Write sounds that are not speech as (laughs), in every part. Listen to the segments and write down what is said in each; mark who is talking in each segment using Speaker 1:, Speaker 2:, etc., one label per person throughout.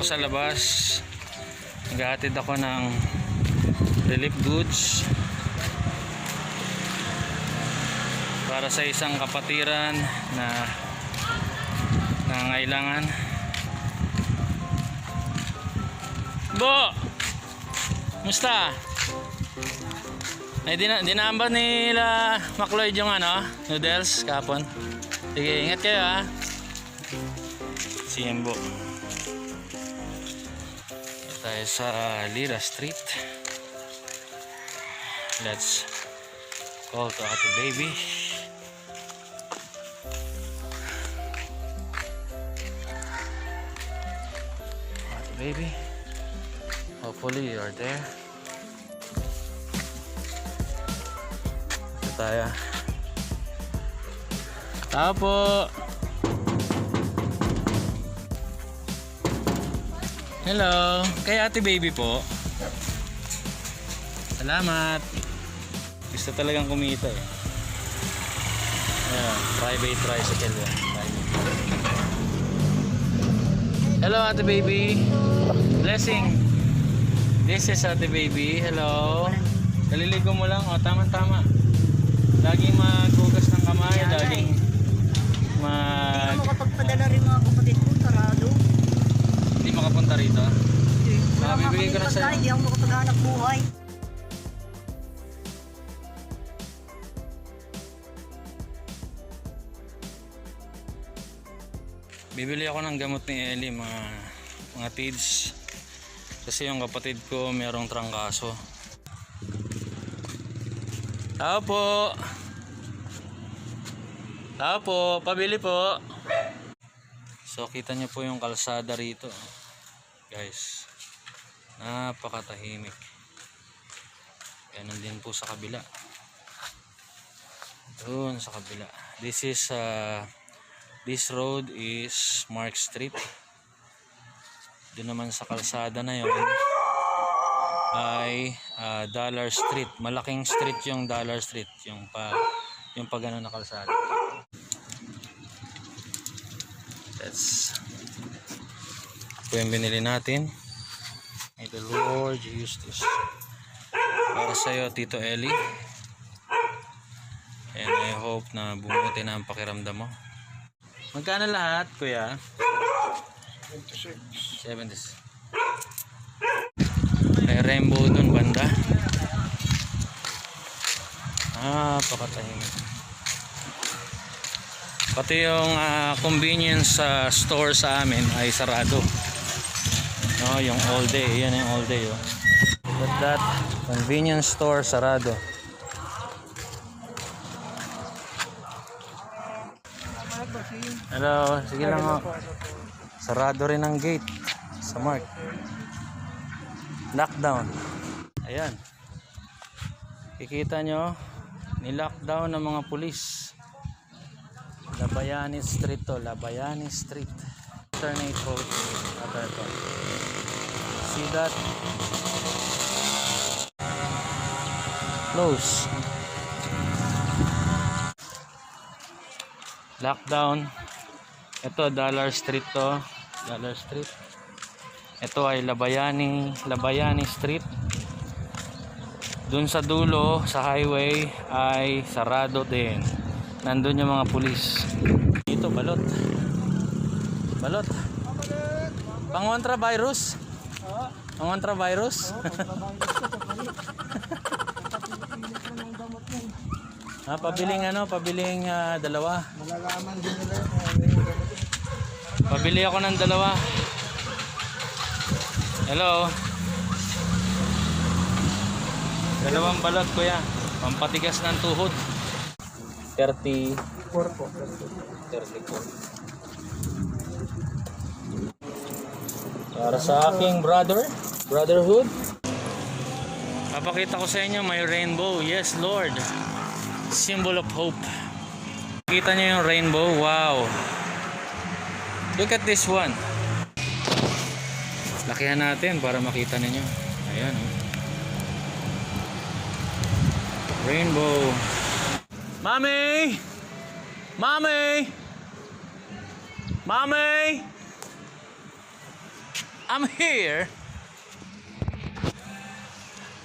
Speaker 1: ako sa labas. Naghahatid ako ng relief goods para sa isang kapatiran na nangailangan. Bo! Musta? Ay, dina, dinaamba nila Macloyd yung ano, noodles kapon. Sige, ingat kayo ha. Si Embo. Tayo sa Lira Street. Let's call to Ate Baby. Ate Baby. Hopefully you are there. Ito tayo. Tao Hello. Kay ate baby po. Salamat. Gusto talagang kumita eh. Ayan, private tricycle yan. Private. Hello ate baby. Blessing. This is ate baby. Hello. Kaliligo mo lang. O, tama-tama. Laging maghugas ng kamay. Laging
Speaker 2: Hindi
Speaker 1: mag...
Speaker 2: ako makapagpadala rin mga kapatid ko, sarado.
Speaker 1: Hindi makapunta rito. Ah,
Speaker 2: Wala
Speaker 1: bibigay ko na sa'yo.
Speaker 2: Hindi ako makapaghanap buhay.
Speaker 1: Bibili ako ng gamot ni Ellie, mga, mga tids. Kasi yung kapatid ko merong trangkaso. Tao po! Tao po! Pabili po! So kita niyo po yung kalsada rito. Guys. Napakatahimik. Ganun din po sa kabila. Doon sa kabila. This is uh, This road is Mark Street. Doon naman sa kalsada na yon ay ah, Dollar Street. Malaking street yung Dollar Street, yung pa yung pa ganun na kalsada. That's ito yung binili natin. May the Lord use this. Para sa'yo, Tito Eli. And I hope na bumuti na ang pakiramdam mo. Magkano lahat, kuya? 76. 76. May rainbow dun, banda. Ah, pakatahimik. Pati yung ah, convenience ah, store sa amin ay sarado. No, yung all day. Yan yung all day. Oh. But that convenience store sarado. Hello, sige lang oh. Sarado rin ang gate sa Mark. Lockdown. Ayan. Kikita nyo, ni-lockdown ng mga pulis. Labayani Street to, Labayani Street. Alternate road. Ito, ito. See that? Close. Lockdown. Ito, Dollar Street to. Dollar Street. Ito ay Labayani, Labayani Street. Doon sa dulo, sa highway, ay sarado din. Nandun yung mga pulis. Dito, balot. Balot. Pangontra virus? Pangontra virus? ah, pabiling ano, pabiling ah, dalawa.
Speaker 3: Malalaman din nila
Speaker 1: Pabili ako ng dalawa. Hello. Dalawang balot kuya. Pampatigas ng tuhod. 30
Speaker 3: Four po.
Speaker 1: 34. Para sa aking brother, brotherhood. Papakita ko sa inyo may rainbow. Yes, Lord. Symbol of hope. Kita niyo yung rainbow? Wow. Look at this one. Lakihan natin para makita ninyo. Ayan. Oh. Rainbow. Mami! Mami! Mami! I'm here.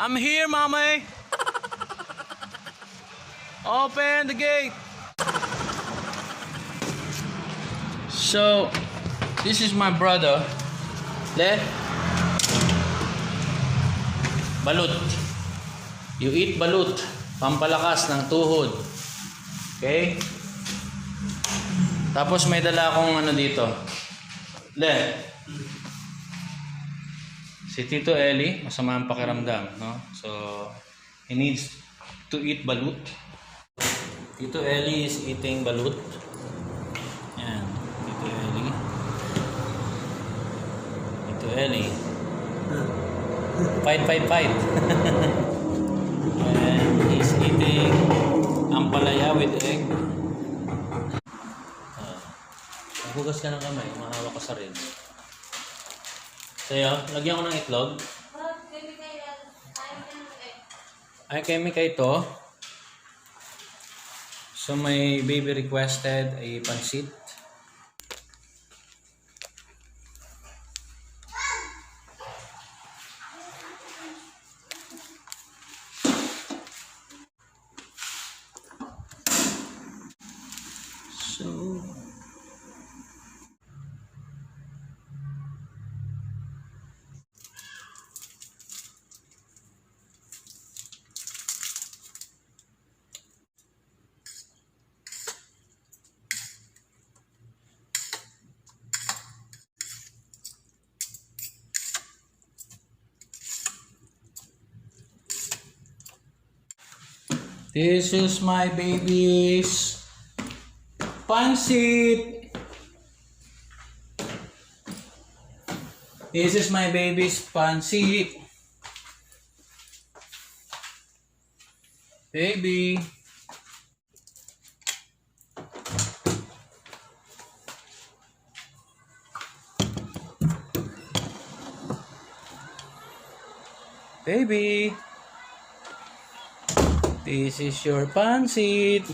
Speaker 1: I'm here, mommy. Open the gate. So, this is my brother. Le. Balut. You eat balut. Pampalakas ng tuhod. Okay? Tapos may dala akong ano dito. Le. Si Tito Eli, masama ang pakiramdam, no? So, he needs to eat balut. Tito Eli is eating balut. Yan, Tito Eli. Tito Eli. Fight, fight, fight. And he's eating ampalaya with egg. Ah. Maghugas ka ng kamay, mahawa ka sa rin. Sa'yo, lagyan ko ng itlog. Ay, kay Mika ito. So, may baby requested a pansit. So, This is my baby's pansit. This is my baby's pansit. Baby. Baby. This is your pansit.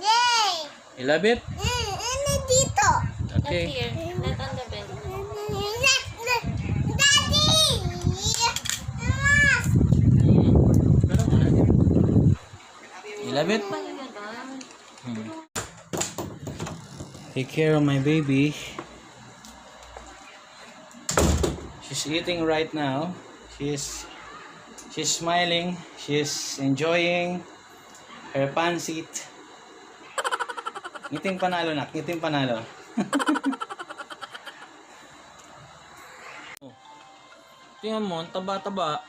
Speaker 2: Yay!
Speaker 1: You love it?
Speaker 2: Mm, ano dito?
Speaker 1: Okay.
Speaker 3: Here, not on the bed.
Speaker 2: Daddy! Mama!
Speaker 1: You love it? Hmm. Take care of my baby. She's eating right now. She's she's smiling. She's enjoying her pansit. Ngiting panalo nak, ngiting panalo. oh. (laughs) Tingnan mo, ang taba-taba.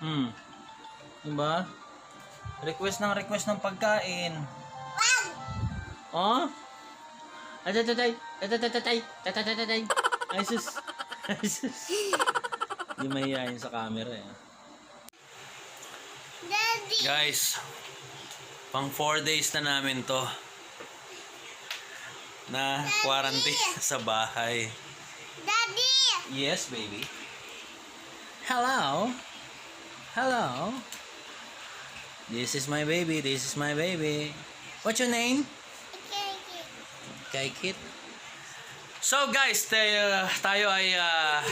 Speaker 1: Hmm. Diba? Request ng request ng pagkain. Oh? Atatatay, atatatay, atatatay. Ay sus. Ay sus. (laughs) Hindi mahihayin sa camera eh.
Speaker 2: Daddy!
Speaker 1: Guys, pang 4 days na namin to na quarantine sa bahay.
Speaker 2: Daddy!
Speaker 1: Yes, baby. Hello. Hello. This is my baby. This is my baby. What's your name? Kay Kit. So guys, tayo, tayo ay ah,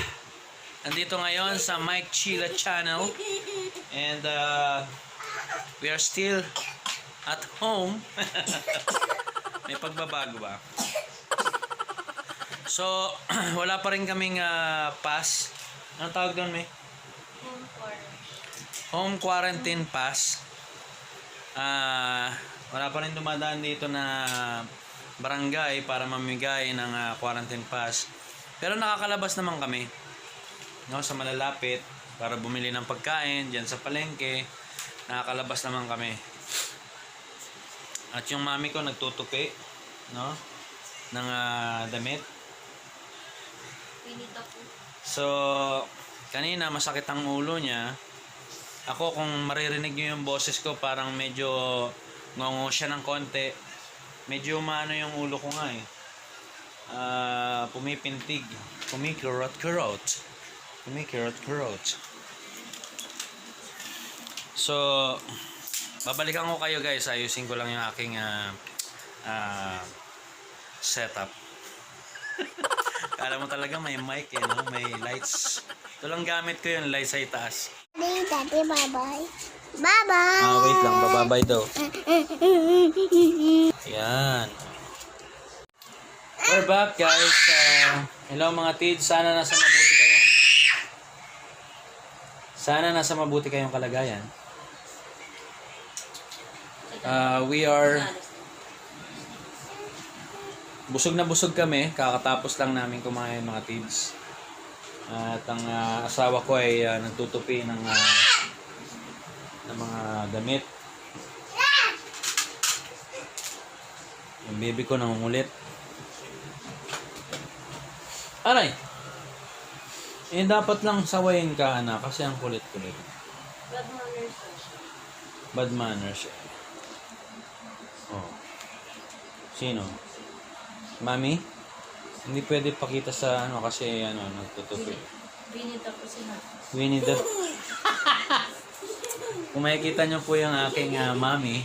Speaker 1: andito ngayon sa Mike Chila channel. And uh, we are still at home. (laughs) May pagbabago ba? So, (clears throat) wala pa rin kaming ah, pass. Anong tawag doon, May?
Speaker 3: Home for.
Speaker 1: Home quarantine pass. Ah, wala pa rin dumadaan dito na barangay para mamigay ng ah, quarantine pass. Pero nakakalabas naman kami. No, sa malalapit para bumili ng pagkain diyan sa palengke. Nakakalabas naman kami. At yung mami ko nagtutupi, no? ng ah, damit. So, kanina masakit ang ulo niya. Ako kung maririnig niyo yung boses ko parang medyo ngongo siya ng konti. Medyo maano yung ulo ko nga eh. Ah, pumipintig. Pumikirot-kirot. Pumikirot-kirot. So, babalikan ko kayo guys. Ayusin ko lang yung aking ah, ah, setup. (laughs) Kala mo talaga may mic eh, no? may lights. Ito lang gamit ko yun, lights ay taas.
Speaker 2: Daddy, daddy, bye-bye. Bye-bye.
Speaker 1: Ah, wait lang, bababay daw. Yan. We're back guys. Uh, hello mga tids, sana nasa mabuti kayong Sana nasa mabuti kayong kalagayan. Uh, we are busog na busog kami. Kakatapos lang namin kumain mga tids. At ang ah, asawa ko ay ah, nagtutupi ng ah, mga damit. Yung baby ko nangungulit. Aray! Eh, dapat lang sawayin ka, anak, kasi ang kulit-kulit.
Speaker 3: Bad manners.
Speaker 1: Bad manners. Oh. Sino? Mami? Hindi pwede pakita sa ano kasi ano, nagtutupi.
Speaker 3: Binita po sila.
Speaker 1: Winnie the... Kung makikita niyo po yung aking ah, mami,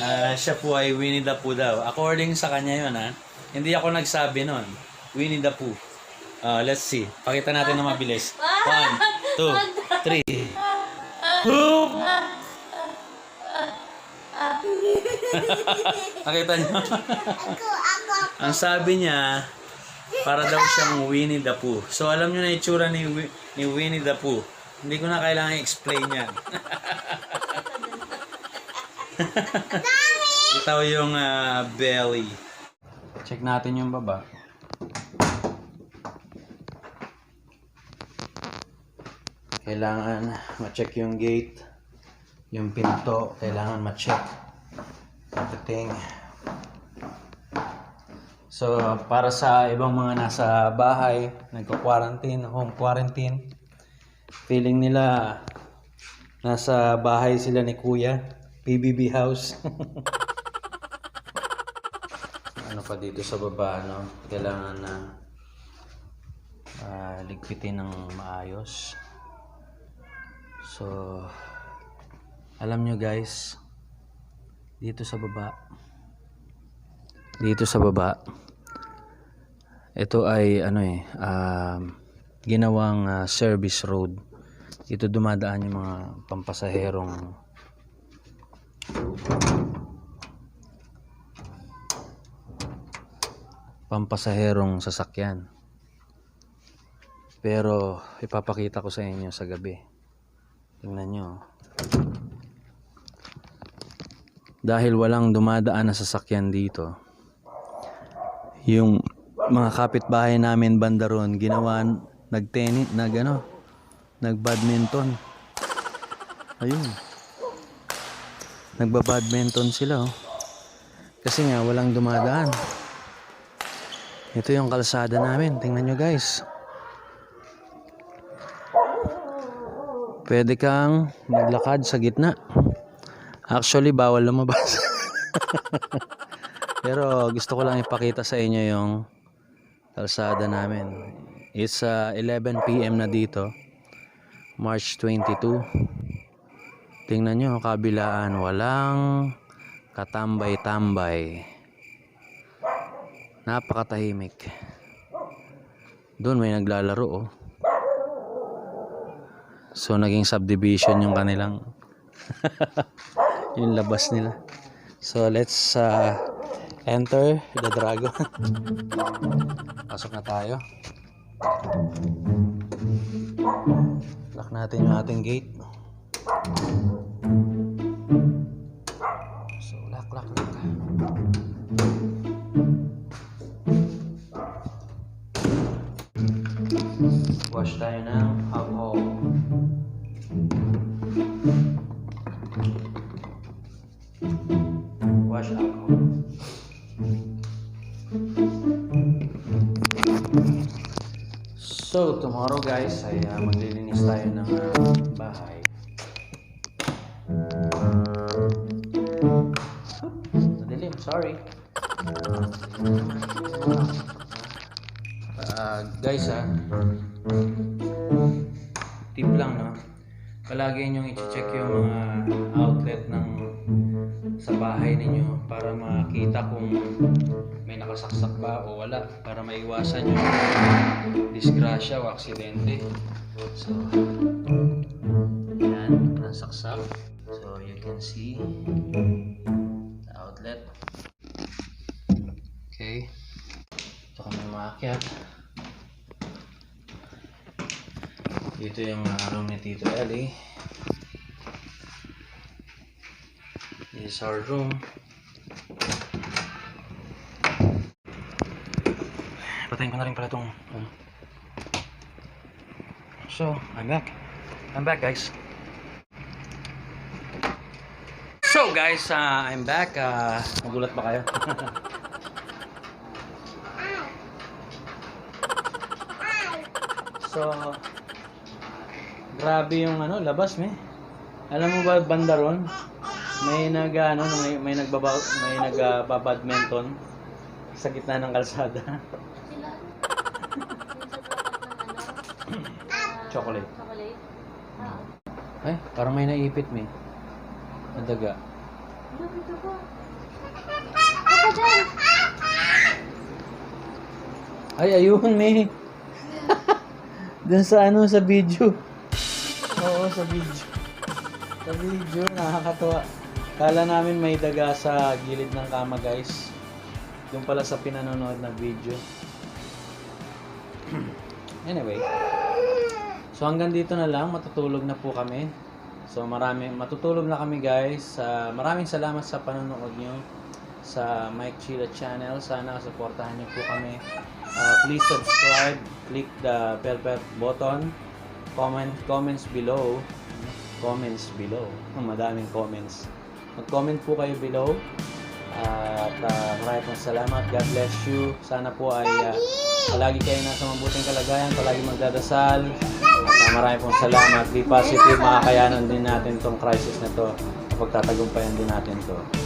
Speaker 1: ah, siya po ay Winnie the Pooh daw. According sa kanya yun ha. Hindi ako nagsabi nun. Winnie the Pooh. Ah, let's see. Pakita natin na mabilis. One, two, three. Pooh! Nakita
Speaker 2: ako. (laughs)
Speaker 1: Ang sabi niya, para daw siyang Winnie the Pooh. So alam niyo na itsura ni, ni Winnie the Pooh. Hindi ko na kailangan explain yan. Ito yung ah, belly. Check natin yung baba. Kailangan ma-check yung gate. Yung pinto, kailangan ma-check. Everything. So, para sa ibang mga nasa bahay, nagko-quarantine, home quarantine, feeling nila nasa bahay sila ni Kuya, PBB house. (laughs) ano pa dito sa baba, no? Kailangan na ah, ligpitin ng maayos. So, alam nyo guys, dito sa baba, dito sa baba, ito ay ano eh, um, ginawang ah, service road. Dito dumadaan yung mga pampasaherong pampasaherong sasakyan. Pero ipapakita ko sa inyo sa gabi. Tingnan nyo. Dahil walang dumadaan na sasakyan dito, yung mga kapitbahay namin banda ron, ginawa, nagtennis, nag ano, nagbadminton. Ayun. Nagbabadminton sila oh. Kasi nga walang dumadaan. Ito yung kalsada namin. Tingnan nyo guys. Pwede kang maglakad sa gitna. Actually, bawal lumabas. (laughs) Pero gusto ko lang ipakita sa inyo yung kalsada namin. It's uh, 11 p.m. na dito. March 22. Tingnan nyo, kabilaan. Walang katambay-tambay. Napakatahimik. Doon may naglalaro oh. So naging subdivision yung kanilang (laughs) yung labas nila. So let's uh, enter the dragon. (laughs) Pasok na tayo. Lock natin yung ating gate. So lock, lock, lock. Wash tayo ng alcohol. Guys, ay uh, maglilinis tayo ng uh, bahay. Madilim, sorry. Ah, guys ah, tip lang no. palagi nyo i-check yung mga outlet ng sa bahay ninyo para makita kung may nakasaksak ba o wala para maiwasan yung disgrasya o aksidente. So, yan, nasaksak. So, you can see the outlet. Okay. Ito kami umakyat. Dito yung room ni Tito Ellie. This is our room. Patayin ko na rin pala itong... ano. So, I'm back. I'm back, guys. So, guys, uh, I'm back. Uh, nagulat ba kayo? (laughs) so, grabe yung ano, labas, me. Alam mo ba, banda ron? May nag, ano, may, may nagbaba, may nagbabadminton sa gitna ng kalsada. (laughs)
Speaker 3: Sila, yung sa dapat ng ano,
Speaker 1: Chocolate.
Speaker 3: chocolate. Ah,
Speaker 1: Ay, parang may naipit, me. Nadaga.
Speaker 3: dito ko? Ako dyan!
Speaker 1: Ay, ayun, me. Dun sa ano, sa video. Oo, sa video. Sa video, nakakatuwa. Kala namin may daga sa gilid ng kama, guys. Doon pala sa pinanonood na video. Anyway. So hanggang dito na lang, matutulog na po kami. So marami, matutulog na kami guys. Uh, maraming salamat sa panonood nyo sa Mike Chila channel. Sana supportahan nyo po kami. Uh, please subscribe, click the bell bell button, comment comments below. Comments below. Madaming comments. Mag-comment po kayo below. At uh, maraming pong salamat. God bless you. Sana po ay uh, palagi kayo nasa mabuting kalagayan, palagi magdadasal. At uh, maraming pong salamat. Be positive, makakayanan din natin tong crisis na to. Pagtatagumpayan din natin to.